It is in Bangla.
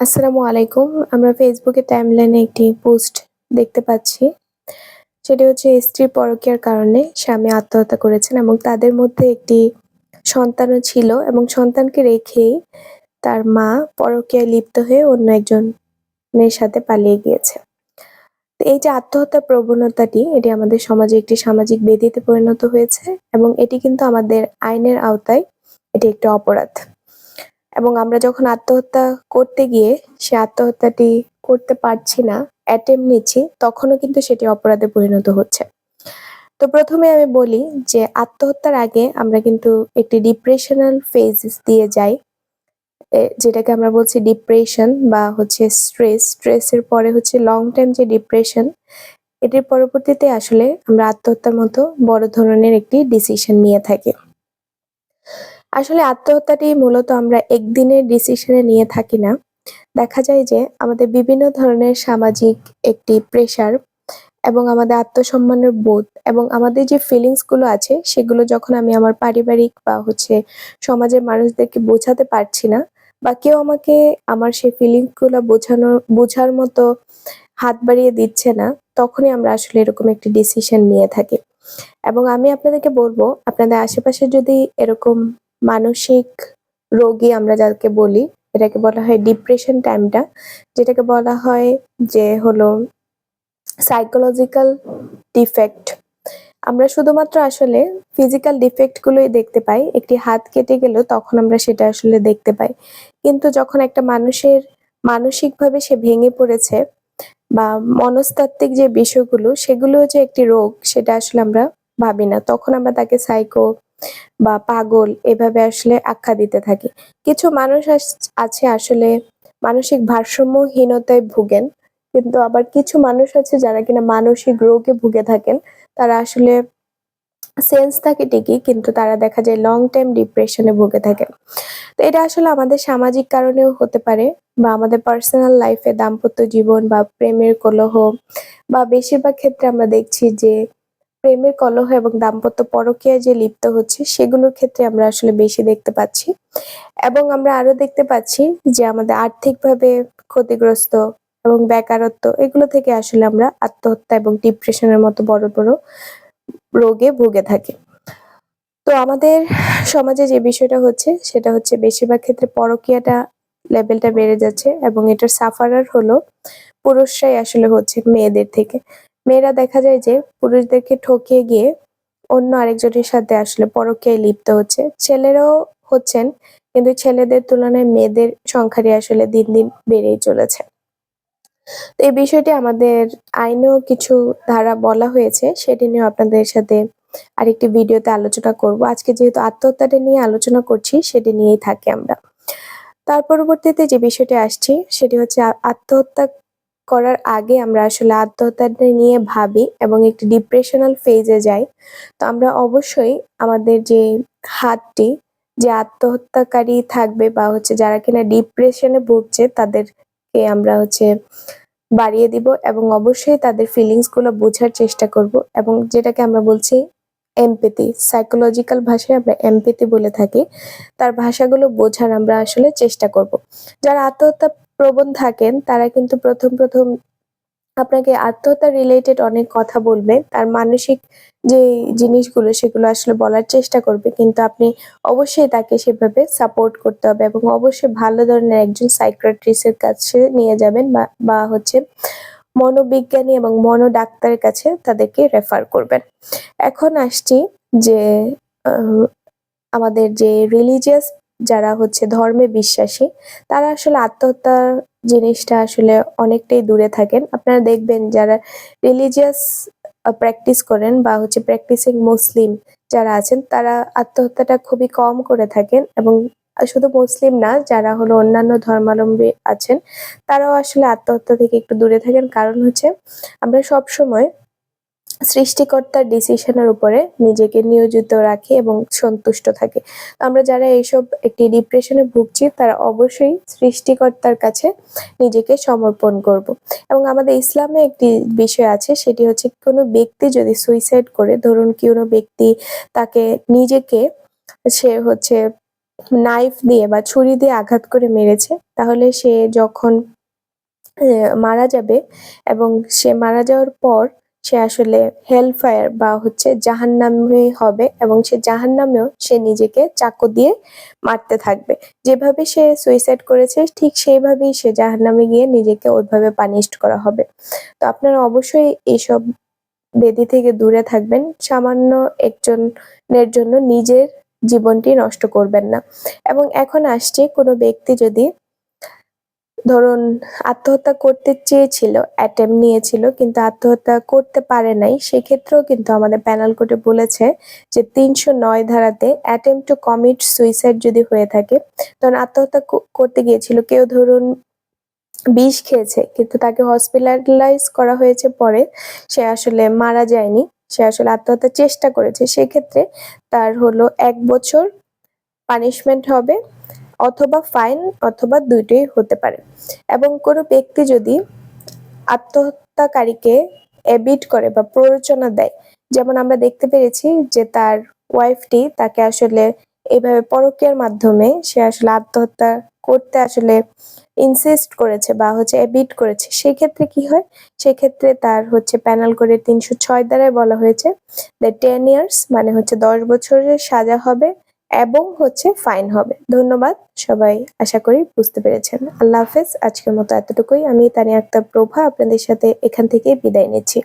আসসালামু আলাইকুম। আমরা ফেসবুকে টাইমলাইনে একটি পোস্ট দেখতে পাচ্ছি। সেটি হচ্ছে স্ত্রী পরকীয়ার কারণে স্বামী আত্মহত্যা করেছেন এবং তাদের মধ্যে একটি সন্তানও ছিল এবং সন্তানকে রেখেই তার মা পরকীয়ায় লিপ্ত হয়ে অন্য একজনের সাথে পালিয়ে গিয়েছে। এই যে আত্মহত্যা প্রবণতাটি, এটি আমাদের সমাজে একটি সামাজিক বেদিতে পরিণত হয়েছে এবং এটি কিন্তু আমাদের আইনের আওতায় এটি একটি অপরাধ। এবং আমরা যখন আত্মহত্যা করতে গিয়ে সে আত্মহত্যাটি করতে পারছি না, অ্যাটেম্প নিচ্ছি, তখনও কিন্তু সেটি অপরাধে পরিণত হচ্ছে। তো প্রথমে আমি বলি যে আত্মহত্যার আগে আমরা কিন্তু একটি ডিপ্রেশনাল ফেজ দিয়ে যাই। যেটাকে আমরা বলছি ডিপ্রেশন বা হচ্ছে স্ট্রেস। স্ট্রেসের পরে হচ্ছে লং টাইম যে ডিপ্রেশন, এটির পরবর্তীতে আসলে আমরা আত্মহত্যার মতো বড় ধরনের একটি ডিসিশন নিয়ে থাকি। আসলে আত্মহত্যাটি মূলত আমরা একদিনের ডিসিশনে নিয়ে থাকি না। দেখা যায় যে আমাদের বিভিন্ন ধরনের সামাজিক একটি প্রেশার এবং আমাদের আত্মসম্মানের বোধ এবং আমাদের যে ফিলিংসগুলো আছে সেগুলো যখন আমি আমার পারিবারিক বা হচ্ছে সমাজের মানুষদেরকে বোঝাতে পারছি না বা কেউ আমাকে আমার সেই ফিলিংসগুলো বোঝানোর বোঝার মতো হাত বাড়িয়ে দিচ্ছে না, তখনই আমরা আসলে এরকম একটি ডিসিশন নিয়ে থাকি। এবং আমি আপনাদেরকে বলব আপনাদের আশেপাশে যদি এরকম মানসিক রোগী আমরা যাকে বলি, এটাকে বলা হয় ডিপ্রেশন টাইমটা যেটাকে বলা হয় যে হলো সাইকোলজিক্যাল ডিফেক্ট। আমরা শুধুমাত্র আসলে ফিজিক্যাল ডিফেক্ট গুলোই দেখতে পাই। একটি হাত কেটে গেলেও তখন আমরা সেটা আসলে দেখতে পাই। কিন্তু যখন একটা মানুষের মানসিকভাবে সে ভেঙে পড়েছে বা মনস্তাত্ত্বিক যে বিষয়গুলো সেগুলো যে একটি রোগ সেটা আসলে আমরা ভাবি না। তখন আমরা তাকে সাইকো বা পাগল, এভাবে আসলে আখ্যা দিতে থাকি। কিছু মানুষ আছে আসলে মানসিক ভারসাম্যহীনতায় ভুগেন। কিন্তু আবার কিছু মানুষ আছে যারা কিনা মানসিক রোগে ভুগে থাকেন। তারা আসলে সেন্স থাকে ঠিকই, কিন্তু তারা দেখা যায় লং টাইম ডিপ্রেশনে ভুগে থাকেন। তো এটা আসলে আমাদের সামাজিক কারণেও হতে পারে বা আমাদের পার্সোনাল লাইফে দাম্পত্য জীবন বা প্রেমের কলহ বা বেশিরভাগ ক্ষেত্রে আমরা দেখছি যে প্রেমের কলহ এবং দাম্পত্য পরকীয়ায় যে লিপ্ত হচ্ছে সেগুলোর ক্ষেত্রে আমরা আসলে বেশি দেখতে পাচ্ছি। এবং আমরা আরও দেখতে পাচ্ছি যে আমাদের আর্থিকভাবে ক্ষতিগ্রস্ত এবং বেকারত্ব এগুলো থেকে আসলে আমরা আত্মহত্যা এবং ডিপ্রেশনের মতো বড়, বড় রোগে ভুগে থাকি। তো আমাদের সমাজে যে বিষয়টা হচ্ছে সেটা হচ্ছে বেশিরভাগ ক্ষেত্রে পরকীয়াটা লেভেলটা বেড়ে যাচ্ছে এবং এটার সাফারার হলো পুরুষরাই আসলে হচ্ছে মেয়েদের থেকে। মেয়েরা দেখা যায় যে পুরুষদেরকে ঠকিয়ে গিয়ে অন্য আরেকজনের সাথে আসলে পরকীয়ায় লিপ্ত হচ্ছে। ছেলেরাও হচ্ছেন কিন্তু ছেলেদের তুলনায় মেয়েদের সংখ্যারই আসলে দিন, দিন বেড়েই চলেছে। তো এই বিষয়টি আমাদের আইনেও কিছু ধারা বলা হয়েছে সেটি নিয়েও আপনাদের সাথে আরেকটি ভিডিওতে আলোচনা করব। আজকে যেহেতু আত্মহত্যাটা নিয়ে আলোচনা করছি সেটি নিয়েই থাকি আমরা। তার পরবর্তীতে যে বিষয়টি আসছি সেটি হচ্ছে আত্মহত্যা করার আগে আমরা আসলে আত্মহত্যাটা নিয়ে ভাবি এবং একটি ডিপ্রেশনাল ফেজে যাই। তো আমরা অবশ্যই আমাদের যে হাতটি, যে আত্মহত্যাকারী থাকবে বা হচ্ছে যারা কিনা ডিপ্রেশনে ভুগছে, তাদেরকে আমরা হচ্ছে বাড়িয়ে দিব এবং অবশ্যই তাদের ফিলিংসগুলো বোঝার চেষ্টা করব এবং যেটাকে আমরা বলছি এমপ্যাথি সাইকোলজিক্যাল ভাষায় আমরা এমপ্যাথি বলে থাকি। তার ভাষাগুলো বোঝার আমরা আসলে চেষ্টা করব। যারা আত্মহত্যা প্রবণ থাকেন তারা কিন্তু প্রথম, প্রথম আপনাকে আত্মহত্যা রিলেটেড অনেক কথা বলবে। তার মানসিক যে জিনিসগুলো সেগুলো আসলে বলার চেষ্টা করবে। কিন্তু আপনি অবশ্যই তাকে সেভাবে সাপোর্ট করতে হবে এবং অবশ্যই ভালো ধরনের একজন সাইকিয়াট্রিস্ট এর কাছে নিয়ে যাবেন বা, বা হচ্ছে মনোবিজ্ঞানী এবং মনো ডাক্তারের কাছে তাদেরকে রেফার করবেন। এখন আসছি যে আমাদের যে রিলিজিয়াস যারা হচ্ছে ধর্মে বিশ্বাসী, তারা আসলে আত্মহত্যার জিনিসটা আসলে অনেকটাই দূরে থাকেন। আপনারা দেখবেন যারা রিলিজিয়াস প্র্যাকটিস করেন বা হচ্ছে প্র্যাকটিসিং মুসলিম যারা আছেন, তারা আত্মহত্যাটা খুবই কম করে থাকেন এবং শুধু মুসলিম না, যারা হলো অন্যান্য ধর্মাবলম্বী আছেন, তারাও আসলে আত্মহত্যা থেকে একটু দূরে থাকেন। কারণ হচ্ছে আমরা সবসময় সৃষ্টিকর্তার ডিসিশনের উপরে নিজেকে নিয়োজিত রাখি এবং সন্তুষ্ট থাকি। আমরা যারা এইসব একটি ডিপ্রেশনে ভুগছি, তারা অবশ্যই সৃষ্টিকর্তার কাছে নিজেকে সমর্পণ করব। এবং আমাদের ইসলামে একটি বিষয় আছে, সেটি হচ্ছে কোনো ব্যক্তি যদি সুইসাইড করে, ধরুন কোনো ব্যক্তি তাকে নিজেকে সে হচ্ছে নাইফ দিয়ে বা ছুরি দিয়ে আঘাত করে মেরেছে, তাহলে সে যখন মারা যাবে এবং সে মারা যাওয়ার পর সে আসলে হেল ফায়ার বা হচ্ছে জাহান্নামে হবে এবং সে জাহান্নামেও সে নিজেকে চাকু দিয়ে মারতে থাকবে। যেভাবে সে সুইসাইড করেছে, ঠিক সেইভাবেই সে জাহান্নামে গিয়ে নিজেকে ওইভাবে পানিশড করা হবে। তো আপনারা অবশ্যই এইসব বেদি থেকে দূরে থাকবেন। সামান্য একজনের জন্য নিজের জীবনটি নষ্ট করবেন না। এবং এখন আসছে কোনো ব্যক্তি যদি ধরুন, আত্মহত্যা করতে চেয়েছিল অ্যাটেম্প নিয়েছিল, কিন্তু আত্মহত্যা করতে পারে নাই। সেক্ষেত্রেও কিন্তু আমাদের প্যানেল কোর্টে বলেছে যে তিনশো নয় ধারাতে অ্যাটেম্প টু কমিট সুইসাইড যদি হয়ে থাকে, তখন আত্মহত্যা করতে গিয়েছিল। কেউ ধরুন বিষ খেয়েছে, কিন্তু তাকে হসপিটালাইজ করা হয়েছে পরে, সে আসলে মারা যায়নি, সে আসলে আত্মহত্যার চেষ্টা করেছে। সেক্ষেত্রে তার হলো এক বছর পানিশমেন্ট হবে। অথবা ফাইন অথবা দুইটোই হতে পারে। এবং কোনো ব্যক্তি যদি আত্মহত্যাকারীকে এবিট করে বা প্ররোচনা দেয়, যেমন আমরা দেখতে পেরেছি যে তার ওয়াইফটি তাকে আসলে এইভাবে পরকীয়ার মাধ্যমে সে আসলে আত্মহত্যা করতে আসলে ইনসিস্ট করেছে বা হচ্ছে এবিট করেছে সেই ক্ষেত্রে কি হয়? সেক্ষেত্রে তার হচ্ছে প্যানেল করে তিনশো ছয় দ্বারাই বলা হয়েছে দ্য টেন ইয়ার্স মানে হচ্ছে দশ বছরের সাজা হবে। এবং হচ্ছে ফাইন হবে। ধন্যবাদ সবাই, আশা করি বুঝতে পেরেছেন। আল্লাহ হাফেজ, আজকের মতো এতটুকুই। আমি তানিয়া আক্তার প্রভা আপনাদের সাথে এখান থেকে বিদায় নিচ্ছি।